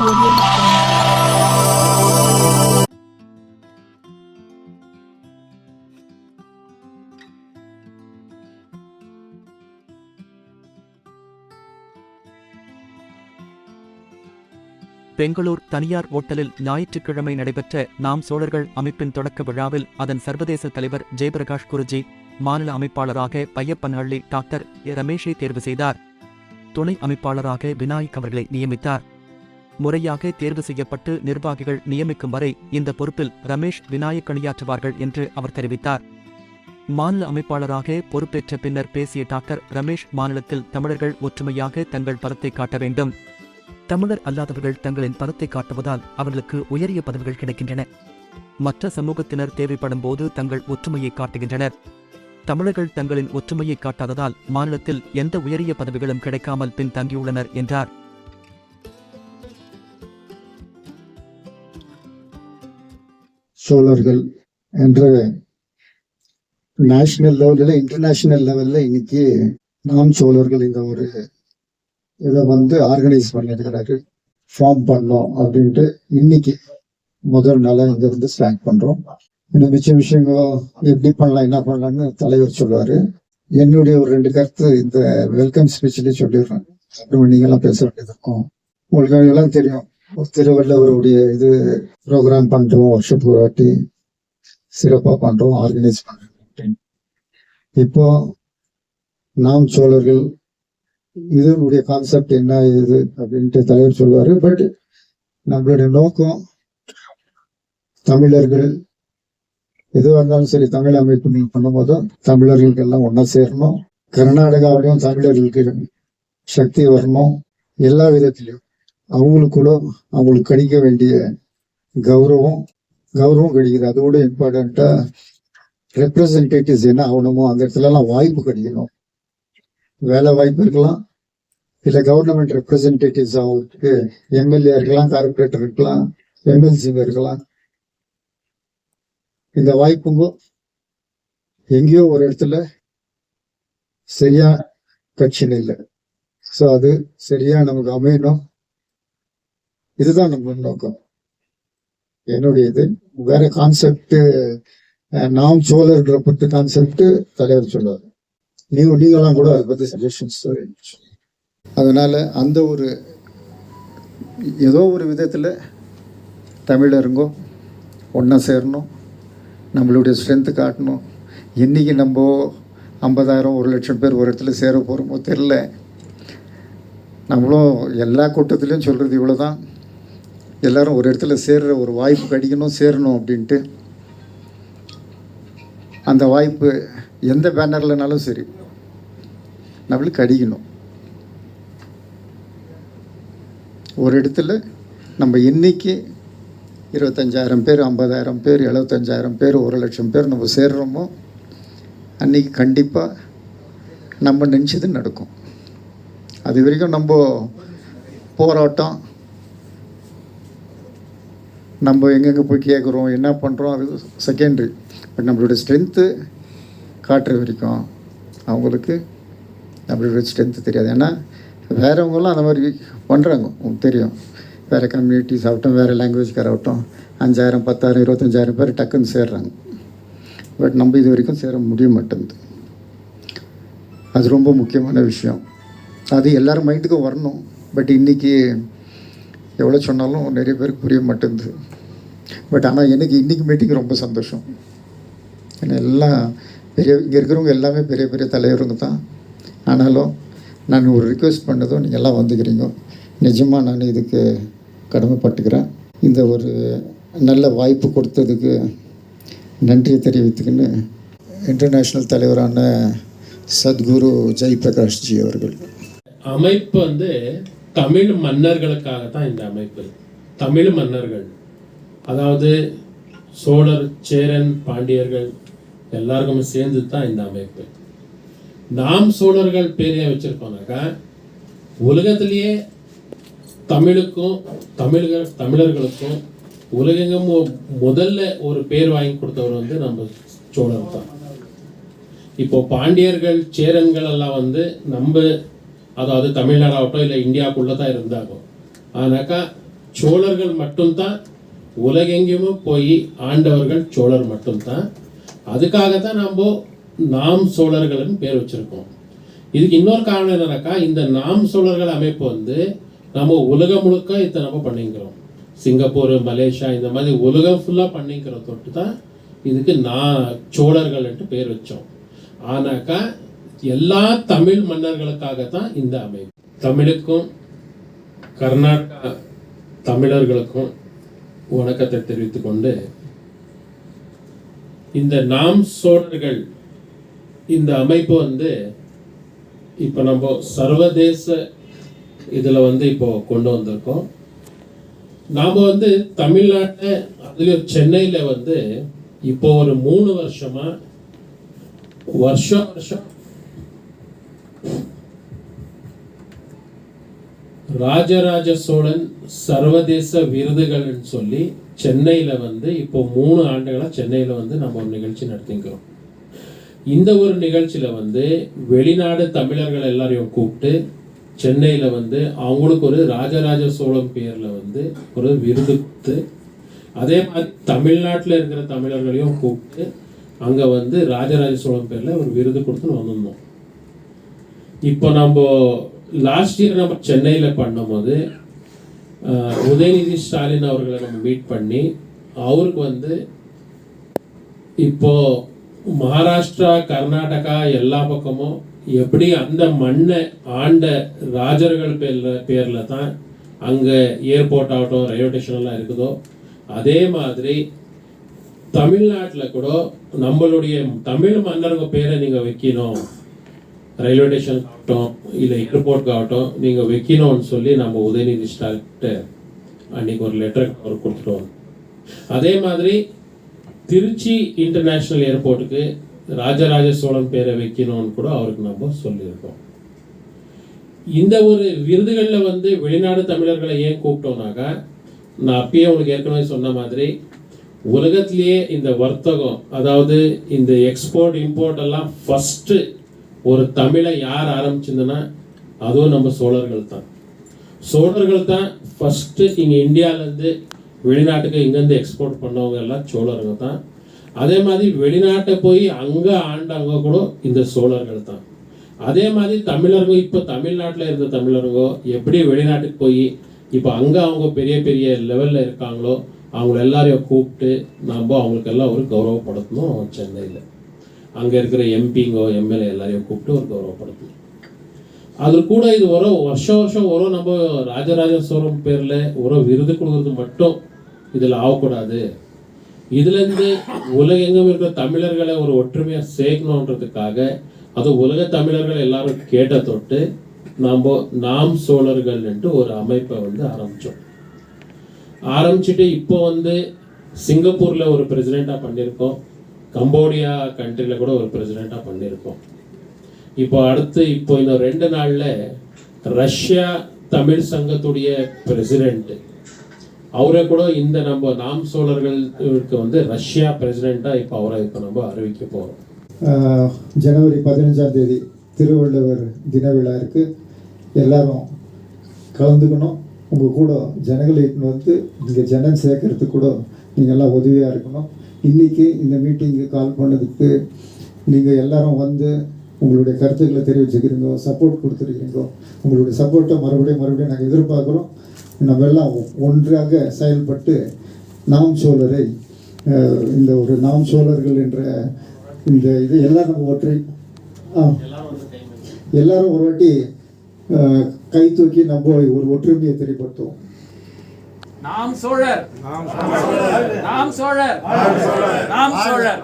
பெங்களூர் தனியார் ஓட்டலில் ஞாயிற்றுக்கிழமை நடைபெற்ற நாம் சோழர்கள் அமைப்பின் தொடக்க விழாவில் அதன் சர்வதேச தலைவர் ஜெயபிரகாஷ் குருஜி மாநில அமைப்பாளராக பையப்பனஹள்ளி டாக்டர் ரமேஷை தேர்வு செய்தார். துணை அமைப்பாளராக விநாயக் அவர்களை நியமித்தார். முறையாக தேர்வு செய்யப்பட்டு நிர்வாகிகள் நியமிக்கும் வரை இந்த பொறுப்பில் ரமேஷ் விநாயக் பணியாற்றுவார்கள் என்று அவர் தெரிவித்தார். மாநில அமைப்பாளராக பொறுப்பேற்ற பின்னர் பேசிய டாக்டர் ரமேஷ் மாநிலத்தில் தமிழர்கள் ஒற்றுமையாக தங்கள் பலத்தை காட்ட வேண்டும். தமிழர் அல்லாதவர்கள் தங்களின் பலத்தை காட்டுவதால் அவர்களுக்கு உயரிய பதவிகள் கிடைக்கின்றன. மற்ற சமூகத்தினர் தேவைப்படும் போது தங்கள் ஒற்றுமையை காட்டுகின்றனர். தமிழர்கள் தங்களின் ஒற்றுமையை காட்டாததால் மாநிலத்தில் எந்த உயரிய பதவிகளும் கிடைக்காமல் பின் தங்கியுள்ளனர் என்றார். சோழர்கள் என்ற நேஷனல் லெவலில் இன்டர்நேஷனல் லெவல்ல இன்னைக்கு நாம் சோழர்கள் இந்த ஒரு இதை வந்து ஆர்கனைஸ் பண்ணியிருக்கிறாரு ஃபார்ம் பண்ணோம் அப்படின்ட்டு இன்னைக்கு முதல் நாளாக இங்க வந்து ஸ்டார்ட் பண்றோம். இன்னும் மிச்ச விஷயங்கள் எப்படி பண்ணலாம் என்ன பண்ணலாம்னு தலைவர் சொல்லுவாரு. என்னுடைய ஒரு ரெண்டு கருத்து இந்த வெல்கம் ஸ்பீச்லேயே சொல்லிடுறேன். அப்புறம் நீங்களாம் பேச வேண்டியது இருக்கும். உங்களுக்கு எல்லாம் தெரியும். திருவள்ளுவருடைய இது ப்ரோக்ராம் பண்றோம் வருஷம் ஒரு வாட்டி சிறப்பாக பண்றோம் ஆர்கனைஸ் பண்றோம். அப்படின்னு. இப்போ நாம் சோழர்கள் இதனுடைய கான்செப்ட் என்ன இது அப்படின்ட்டு தலைவர் சொல்லுவார் பட் நம்மளுடைய நோக்கம் தமிழர்கள் எதுவாக இருந்தாலும் சரி தமிழ் அமைப்பு பண்ணும்போது தமிழர்களுக்கு எல்லாம் ஒன்றா சேரணும். கர்நாடகாவிலையும் தமிழர்களுக்கு சக்தி வரணும் எல்லா விதத்திலையும் அவங்களுக்கு கூட அவங்களுக்கு கிடைக்க வேண்டிய கௌரவம் கௌரவம் கிடைக்குது. அதோட இம்பார்ட்டண்டா ரெப்ரசன்டேட்டிவ்ஸ் என்ன ஆகணுமோ அந்த இடத்துல எல்லாம் வாய்ப்பு கிடைக்கணும். வேலை வாய்ப்பு இருக்கலாம். இல்ல கவர்மெண்ட் ரெப்ரசன்டேட்டிவ்ஸ் அவங்களுக்கு எம்எல்ஏ இருக்கலாம் கார்பரேட்டர் இருக்கலாம் எம்எல்சிங்க இருக்கலாம். இந்த வாய்ப்புங்க எங்கேயோ ஒரு இடத்துல சரியா பிரச்சனை இல்லை. ஸோ அது சரியா நமக்கு அமையணும். இதுதான் நம்ம நோக்கம். என்னுடைய இது வேற கான்செப்ட் நாம் சோழர்ன்ற பத்து கான்செப்ட் தலைவர் சொல்லுவார் நீங்க நீங்களாம் கூட அதை பத்தி சஜஷன்ஸ் அதனால அந்த ஒரு ஏதோ ஒரு விதத்தில் தமிழருங்கோ ஒன்றா சேரணும் நம்மளுடைய ஸ்ட்ரென்த்து காட்டணும். இன்னைக்கு நம்ம ஐம்பதாயிரம் ஒரு லட்சம் பேர் ஒரு இடத்துல சேர போகிறோமோ தெரில நம்மளும் எல்லா கூட்டத்துலேயும் சொல்கிறது இவ்வளோ தான் எல்லாரும் ஒரு இடத்துல சேர்ற ஒரு வாய்ப்பு கிடைக்கணும் சேரணும் அப்படின்ட்டு அந்த வாய்ப்பு எந்த பேனர்லனாலும் சரி நம்மளுக்கு அடிக்கணும் ஒரு இடத்துல நம்ம இன்னைக்கு இருபத்தஞ்சாயிரம் பேர் ஐம்பதாயிரம் பேர் எழுபத்தஞ்சாயிரம் பேர் ஒரு லட்சம் பேர் நம்ம சேர்றோமோ அன்னைக்கு கண்டிப்பாக நம்ம நினச்சது நடக்கும். அது வரைக்கும் நம்ம போராட்டம் நம்ம எங்கெங்கே போய் கேட்குறோம் என்ன பண்ணுறோம் அது செகண்டரி பட் நம்மளுடைய ஸ்ட்ரென்த்து காட்டுற வரைக்கும் அவங்களுக்கு நம்மளுடைய ஸ்ட்ரென்த்து தெரியாது. ஏன்னா வேறவங்களாம் அந்த மாதிரி பண்ணுறாங்க உங்களுக்கு தெரியும். வேறு கம்யூனிட்டிஸ் ஆகட்டும் வேறு லாங்குவேஜ்காராகட்டும் அஞ்சாயிரம் பத்தாயிரம் இருபத்தஞ்சாயிரம் பேர் டக்குன்னு சேர்றாங்க. பட் நம்ம இது வரைக்கும் சேர முடிய மாட்டேங்குது. அது ரொம்ப முக்கியமான விஷயம். அது எல்லோரும் மைண்டுக்கும் வரணும். பட் இன்றைக்கி எவ்வளோ சொன்னாலும் நிறைய பேருக்கு புரிய மாட்டேங்குது. பட் ஆனால் எனக்கு இன்றைக்கி மீட்டிங் ரொம்ப சந்தோஷம். ஏன்னா எல்லாம் பெரிய இங்கே இருக்கிறவங்க எல்லாமே பெரிய பெரிய தலைவருங்க தான். ஆனாலும் நான் ஒரு ரிக்வெஸ்ட் பண்ணதும் நீங்கள் எல்லாம் வந்துக்கிறீங்க. நிஜமாக நான் இதுக்கு கடமைப்பட்டுக்கிறேன். இந்த ஒரு நல்ல வாய்ப்பு கொடுத்ததுக்கு நன்றியை தெரிவித்துக்கின்னு இன்டர்நேஷ்னல் தலைவரான சத்குரு ஜெய் பிரகாஷ்ஜி அவர்கள். அமைப்பு வந்து தமிழ் மன்னர்களுக்காக தான் இந்த அமைப்பு. தமிழ் மன்னர்கள் அதாவது சோழர் சேரன் பாண்டியர்கள் எல்லாருக்குமே சேர்ந்து தான் இந்த அமைப்பு. நாம் சோழர்கள் பேரைய வச்சிருக்கோம்னாக்கா உலகத்திலேயே தமிழுக்கும் தமிழர்கள் தமிழர்களுக்கும் உலகெங்கும் முதல்ல ஒரு பேர் வாங்கி கொடுத்தவர் வந்து நம்ம சோழர் தான். இப்போ பாண்டியர்கள் சேரன்கள் எல்லாம் வந்து நம்ம அதாவது தமிழ்நாடாகட்டும் இல்லை இந்தியாவுக்குள்ள தான் இருந்தாங்க. ஆனாக்கா சோழர்கள் மட்டும்தான் உலகெங்கேயுமே போய் ஆண்டவர்கள் சோழர் மட்டும்தான். அதுக்காக தான் நம்ம நாம் சோழர்கள்னு பேர் வச்சிருக்கோம். இதுக்கு இன்னொரு காரணம் என்னன்னாக்கா இந்த நாம் சோழர்கள் அமைப்பு வந்து நம்ம உலகம் முழுக்க இதை நம்ம பண்ணிக்கிறோம். சிங்கப்பூர் மலேசியா இந்த மாதிரி உலகம் ஃபுல்லாக பண்ணிக்கிற தொட்டு தான் இதுக்கு நான் சோழர்கள்ன்ட்டு பேர் வச்சோம். ஆனாக்கா எல்லா தமிழ் மன்னர்களுக்காக தான் இந்த அமைப்பு. தமிழுக்கும் கர்நாடகா தமிழர்களுக்கும் வணக்கத்தை தெரிவித்துக் கொண்டு இந்த நாம் சோழர்கள் இந்த அமைப்பு வந்து இப்போ நம்ம சர்வதேச இதில் வந்து இப்போ கொண்டு வந்திருக்கோம். நாம் வந்து தமிழ்நாட்டை அதுலேயும் சென்னையில் வந்து இப்போ ஒரு மூணு வருஷமா வருஷம் வருஷம் ராஜராஜ சோழன் சர்வதேச விருதுகள்னு சொல்லி சென்னையில் வந்து இப்போ மூணு ஆண்டுகளாக சென்னையில் வந்து நம்ம ஒரு நிகழ்ச்சி நடத்திக்கிறோம். இந்த ஒரு நிகழ்ச்சியில் வந்து வெளிநாடு தமிழர்கள் எல்லாரையும் கூப்பிட்டு சென்னையில் வந்து அவங்களுக்கு ஒரு ராஜராஜ சோழன் பேரில் வந்து ஒரு விருது கொடுத்து அதே மாதிரி தமிழ்நாட்டில் இருக்கிற தமிழர்களையும் கூப்பிட்டு அங்கே வந்து ராஜராஜ சோழன் பேரில் ஒரு விருது கொடுத்து வந்திருந்தோம். இப்போ நம்ம லாஸ்ட் இயர் நம்ம சென்னையில் பண்ணும்போது உதயநிதி ஸ்டாலின் அவர்களை நம்ம மீட் பண்ணி அவருக்கு வந்து இப்போ மகாராஷ்டிரா கர்நாடகா எல்லா பக்கமும் எப்படி அந்த மண்ணை ஆண்ட ராஜர்கள் பேரில் பேரில் தான் அங்கே ஏர்போர்ட் ஆகட்டும் ரயில்வே ஸ்டேஷன்லாம் இருக்குதோ அதே மாதிரி தமிழ்நாட்டில் கூட நம்மளுடைய தமிழ் மன்னருங்க பேரை நீங்கள் வைக்கணும். ரயில்வே ஸ்டேஷன் ஆகட்டும் இல்லை ஏர்போர்ட் ஆகட்டும் நீங்கள் வைக்கணும்னு சொல்லி நம்ம உதயநிதி ஸ்டாலின்கிட்ட அன்றைக்கி ஒரு லெட்டர் அவர் கொடுத்துட்டோம் அதே மாதிரி திருச்சி இன்டர்நேஷ்னல் ஏர்போர்ட்டுக்கு ராஜராஜ சோழன் பேரை வைக்கணும்னு கூட அவருக்கு நம்ம சொல்லியிருக்கோம். இந்த ஒரு விருதுகளில் வந்து வெளிநாடு தமிழர்களை ஏன் கூப்பிட்டோம்னாக்கா நான் அப்பயே உங்களுக்கு ஏற்கனவே சொன்ன மாதிரி உலகத்திலேயே இந்த வர்த்தகம் அதாவது இந்த எக்ஸ்போர்ட் இம்போர்ட் எல்லாம் ஃபஸ்ட்டு ஒரு தமிழை யார் ஆரம்பிச்சிருந்தனா அதுவும் நம்ம சோழர்கள் தான். சோழர்கள் தான் ஃபஸ்ட்டு இங்கே இந்தியாவிலேருந்து வெளிநாட்டுக்கு இங்கேருந்து எக்ஸ்போர்ட் பண்ணவங்க எல்லாம் சோழர்கள் தான். அதே மாதிரி வெளிநாட்டை போய் அங்கே ஆண்டவங்க கூட இந்த சோழர்கள் தான். அதே மாதிரி தமிழர்கள் இப்போ தமிழ்நாட்டில் இருந்த தமிழருங்க எப்படி வெளிநாட்டுக்கு போய் இப்போ அங்கே அவங்க பெரிய பெரிய லெவலில் இருக்காங்களோ அவங்கள எல்லாரையும் கூப்பிட்டு நம்ம அவங்களுக்கெல்லாம் ஒரு கௌரவப்படுத்தணும் சென்னையில். அங்கே இருக்கிற எம்பிங்கோ எம்எல்ஏ எல்லாரையும் கூப்பிட்டு ஒரு கௌரவப்படுத்தணும் அது கூட இது ஒரு வருஷம் வருஷம் ஒரு நம்ம ராஜராஜ சோழன் பேரில் ஒரு விருது கொடுக்கறது மட்டும் இதில் ஆகக்கூடாது. இதுலேருந்து உலகெங்கும் இருக்கிற தமிழர்களை ஒரு ஒற்றுமையாக சேர்க்கணுன்றதுக்காக அது உலக தமிழர்கள் எல்லாரும் கேட்ட தொட்டு நாம் நாம் சோழர்கள்ன்ட்டு ஒரு அமைப்பை வந்து ஆரம்பித்தோம் ஆரம்பிச்சுட்டு இப்போ வந்து சிங்கப்பூரில் ஒரு பிரசிடெண்ட்டாக பண்ணியிருக்கோம். கம்போடியா கண்ட்ரியில் கூட ஒரு பிரசிடெண்ட்டாக பண்ணியிருக்கோம். இப்போ அடுத்து இப்போ இந்த ரெண்டு நாளில் ரஷ்யா தமிழ் சங்கத்துடைய பிரசிடெண்ட் அவரை கூட இந்த நம்ம நாம் சோழர்களுக்கு வந்து ரஷ்யா பிரசிடெண்ட்டாக இப்போ அவரை இப்போ நம்ம அறிவிக்க போகிறோம் ஆஹ் ஜனவரி பதினஞ்சாம் தேதி திருவள்ளுவர் தின விழா இருக்கு. எல்லாரும் கலந்துக்கணும். உங்கள் கூட ஜனங்களை இட்டுன்னு வந்து இங்கே ஜனம் சேர்க்கறதுக்கு கூட நீங்கள் எல்லாம் உதவியாக இருக்கணும். இன்றைக்கி இந்த மீட்டிங்கு கால் பண்ணதுக்கு நீங்கள் எல்லாரும் வந்து உங்களுடைய கருத்துக்களை தெரிவிச்சுக்கிறீங்க சப்போர்ட் கொடுத்துருக்கீங்க உங்களுடைய சப்போர்ட்டை மறுபடியும் மறுபடியும் நாங்கள் எதிர்பார்க்குறோம். நம்ம எல்லாம் ஒன்றாக செயல்பட்டு நாம் சோழரை இந்த ஒரு நாம் சோழர்கள் என்ற இந்த இது எல்லாம் நம்ம ஒற்றை ஆ. எல்லாரும் ஒரு வாட்டி கை தூக்கி நம்ம ஒரு ஒற்றுமையை தெரியப்படுத்துவோம். நாம் சோழர். நாம் சோழர். நாம் சோழர்.